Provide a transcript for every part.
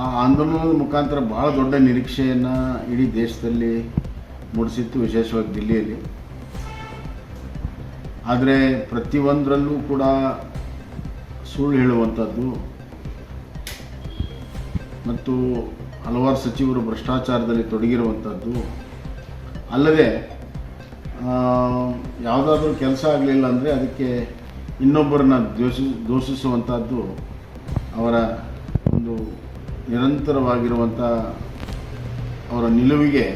ಆ ಆಂದೋಲನದ ಮುಖಾಂತರ ಭಾಳ ದೊಡ್ಡ ನಿರೀಕ್ಷೆಯನ್ನು ಇಡೀ ದೇಶದಲ್ಲಿ ಮೂಡಿಸಿತ್ತು, ವಿಶೇಷವಾಗಿ ದಿಲ್ಲಿಯಲ್ಲಿ. ಆದರೆ ಪ್ರತಿಯೊಂದರಲ್ಲೂ ಕೂಡ ಸುಳ್ಳು ಹೇಳುವಂಥದ್ದು ಮತ್ತು ಹಲವಾರು ಸಚಿವರು ಭ್ರಷ್ಟಾಚಾರದಲ್ಲಿ ತೊಡಗಿರುವಂಥದ್ದು ಅಲ್ಲದೆ ಯಾವುದಾದ್ರೂ ಕೆಲಸ ಆಗಲಿಲ್ಲ ಅಂದರೆ ಅದಕ್ಕೆ ಇನ್ನೊಬ್ಬರನ್ನ ದ್ವೇಷ ದೋಷಿಸುವಂಥದ್ದು ಅವರ ಒಂದು ನಿರಂತರವಾಗಿರುವಂಥ ಅವರ ನಿಲುವಿಗೆ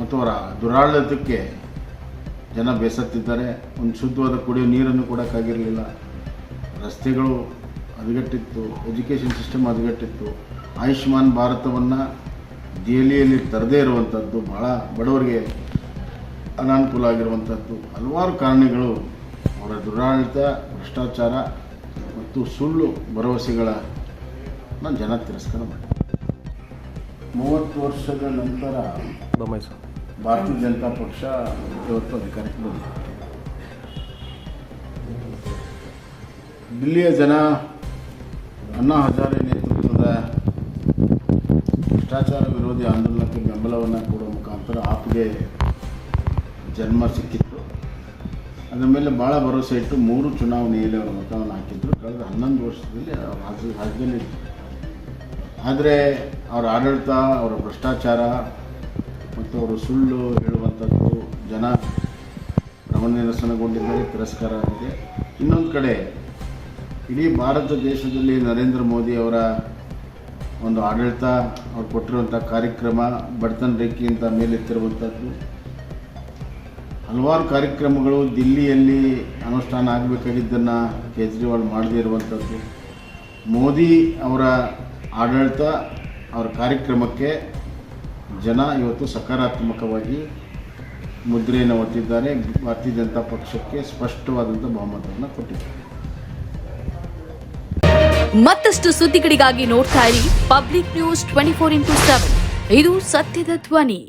ಮತ್ತು ಅವರ ದುರಾಡಳಿತಕ್ಕೆ ಜನ ಬೇಸತ್ತಿದ್ದಾರೆ. ಒಂದು ಶುದ್ಧವಾದ ಕುಡಿಯೋ ನೀರನ್ನು ಕೊಡೋಕ್ಕಾಗಿರಲಿಲ್ಲ ರಸ್ತೆಗಳು ಅದುಗಟ್ಟಿತ್ತು ಎಜುಕೇಷನ್ ಸಿಸ್ಟಮ್ ಅದುಗಟ್ಟಿತ್ತು ಆಯುಷ್ಮಾನ್ ಭಾರತವನ್ನು ದೆಹಲಿಯಲ್ಲಿ ತರದೇ ಇರುವಂಥದ್ದು ಭಾಳ ಬಡವರಿಗೆ ಅನಾನುಕೂಲ ಆಗಿರುವಂಥದ್ದು ಹಲವಾರು ಕಾರಣಗಳು ಅವರ ದುರಾಡಳಿತ ಭ್ರಷ್ಟಾಚಾರ ಮತ್ತು ಸುಳ್ಳು ಭರವಸೆಗಳನ್ನು ಜನ ತಿರಸ್ಕಾರ ಮಾಡಿ ಮೂವತ್ತು ವರ್ಷದ ನಂತರ ಭಾರತೀಯ ಜನತಾ ಪಕ್ಷ ಇವತ್ತು ಅಧಿಕಾರಕ್ಕೆ ಬಂದಿದೆ. ದಿಲ್ಲಿಯ ಜನ ಅಣ್ಣಾ ಹಜಾರೆ ನೇತೃತ್ವದ ಭ್ರಷ್ಟಾಚಾರ ವಿರೋಧಿ ಆಂದೋಲನಕ್ಕೆ ಬೆಂಬಲವನ್ನು ಕೊಡುವ ಮುಖಾಂತರ ಆಪ್ಗೆ ಜನ್ಮ ಸಿಕ್ಕಿತ್ತು. ಅದರ ಮೇಲೆ ಭಾಳ ಭರವಸೆ ಇಟ್ಟು ಮೂರು ಚುನಾವಣೆಯಲ್ಲಿ ಅವರು ಮತವನ್ನು ಹಾಕಿದ್ರು. ಕಳೆದ ಹನ್ನೊಂದು ವರ್ಷದಲ್ಲಿ ರಾಜ್ಯ ರಾಜ್ಯದಲ್ಲಿ ಆದರೆ ಅವರ ಆಡಳಿತ, ಅವರ ಭ್ರಷ್ಟಾಚಾರ ಮತ್ತು ಅವರು ಸುಳ್ಳು ಹೇಳುವಂಥದ್ದು ಜನ ನಿರಸನಗೊಂಡಿದ್ದಾರೆ ತಿರಸ್ಕಾರ ಆಗಿದೆ. ಇನ್ನೊಂದು ಕಡೆ, ಇಡೀ ಭಾರತ ದೇಶದಲ್ಲಿ ನರೇಂದ್ರ ಮೋದಿ ಅವರ ಒಂದು ಆಡಳಿತ, ಅವ್ರು ಕೊಟ್ಟಿರುವಂಥ ಕಾರ್ಯಕ್ರಮ, ಬಡತನ ರೇಖೆಯಿಂದ ಮೇಲೆತ್ತಿರುವಂಥದ್ದು. ಹಲವಾರು ಕಾರ್ಯಕ್ರಮಗಳು ದಿಲ್ಲಿಯಲ್ಲಿ ಅನುಷ್ಠಾನ ಆಗಬೇಕಾಗಿದ್ದನ್ನು ಕೇಜ್ರಿವಾಲ್ ಮಾಡದೇ ಇರುವಂಥದ್ದು. ಮೋದಿ ಅವರ ಆಡಳಿತ ಅವರ ಕಾರ್ಯಕ್ರಮಕ್ಕೆ ಜನ ಇವತ್ತು ಸಕಾರಾತ್ಮಕವಾಗಿ ಮುದ್ರೆಯನ್ನು ಒತ್ತಿದ್ದಾರೆ. ಭಾರತೀಯ ಜನತಾ ಪಕ್ಷಕ್ಕೆ ಸ್ಪಷ್ಟವಾದಂಥ ಬಹುಮತವನ್ನು ಕೊಟ್ಟಿದ್ದಾರೆ. ಮತ್ತಷ್ಟು ಸುದ್ದಿಗಳಿಗಾಗಿ ನೋಡ್ತಾ ಇರಿ public news twenty four into seven. ಇದು ಸತ್ಯದ ಧ್ವನಿ.